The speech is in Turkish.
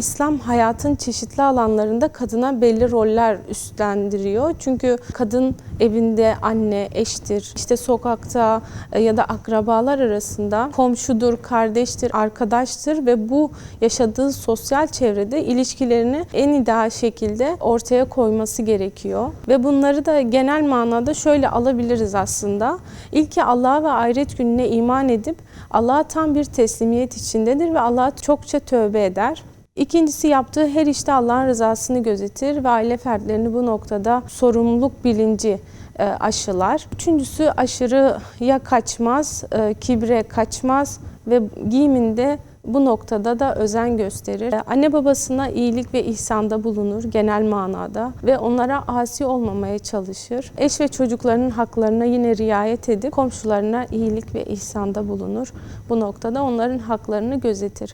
İslam hayatın çeşitli alanlarında kadına belli roller üstlendiriyor. Çünkü kadın evinde anne, eştir, işte sokakta e, ya da akrabalar arasında komşudur, kardeştir, arkadaştır ve bu yaşadığı sosyal çevrede ilişkilerini en ideal şekilde ortaya koyması gerekiyor. Ve bunları da genel manada şöyle alabiliriz aslında. İlki Allah'a ve ahiret gününe iman edip Allah'a tam bir teslimiyet içindedir ve Allah'a çokça tövbe eder. İkincisi yaptığı her işte Allah'ın rızasını gözetir ve aile fertlerini bu noktada sorumluluk bilinci e, aşılar. Üçüncüsü aşırıya kaçmaz, e, kibre kaçmaz ve giyiminde bu noktada da özen gösterir. E, Anne babasına iyilik ve ihsanda bulunur genel manada ve onlara asi olmamaya çalışır. Eş ve çocuklarının haklarına yine riayet edip komşularına iyilik ve ihsanda bulunur. Bu noktada onların haklarını gözetir.